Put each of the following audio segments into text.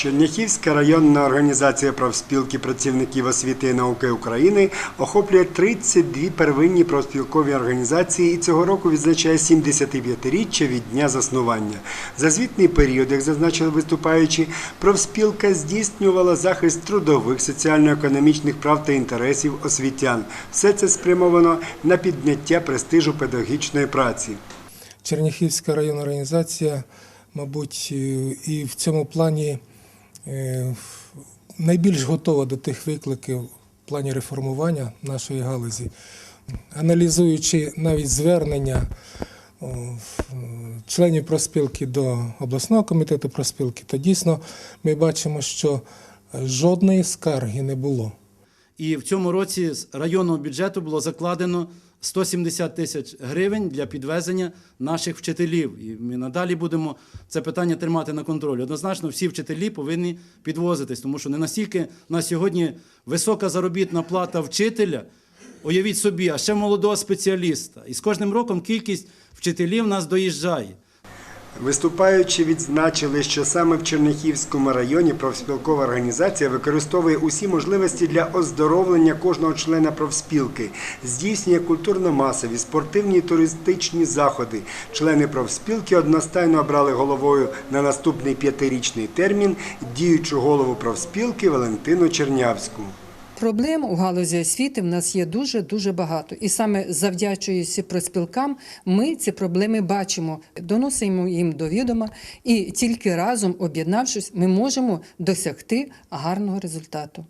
Черняхівська районна організація профспілки працівників освіти і науки України охоплює 32 первинні профспілкові організації і цього року відзначає 75-річчя від дня заснування. За звітний період, як зазначили виступаючі, профспілка здійснювала захист трудових, соціально-економічних прав та інтересів освітян. Все це спрямовано на підняття престижу педагогічної праці. Черняхівська районна організація, мабуть, е, і в цьому плані найбільш готова до тих викликів в плані реформування нашої галузі. Аналізуючи навіть звернення членів проспілки до обласного комітету проспілки, то дійсно ми бачимо, що жодної скарги не було. І в цьому році з районного бюджету було закладено 170 тисяч гривень для підвезення наших вчителів. І ми надалі будемо це питання тримати на контролі. Однозначно, всі вчителі повинні підвозитись, тому що не настільки на сьогодні висока заробітна плата вчителя. Уявіть собі, а ще молодого спеціаліста. І з кожним роком кількість вчителів нас доїжджає. Виступаючи, відзначили, що саме в Черняхівському районі профспілкова організація використовує усі можливості для оздоровлення кожного члена профспілки, здійснює культурно-масові, спортивні і туристичні заходи. Члени профспілки одностайно обрали головою на наступний п'ятирічний термін діючу голову профспілки Валентину Чернявську. Проблем у галузі освіти в нас є дуже дуже багато, і саме завдячуючи проспілкам, ми ці проблеми бачимо, доносимо їм до відома, і тільки разом, об'єднавшись, ми можемо досягти гарного результату.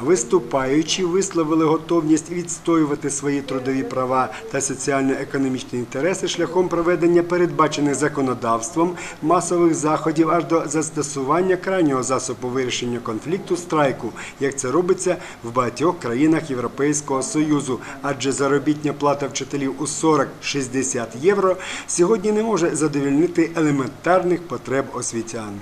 Виступаючі висловили готовність відстоювати свої трудові права та соціально-економічні інтереси шляхом проведення передбачених законодавством масових заходів аж до застосування крайнього засобу вирішення конфлікту страйку, як це робиться в багатьох країнах Європейського Союзу. Адже заробітня плата вчителів у 40-60 євро сьогодні не може задовільнити елементарних потреб освітян.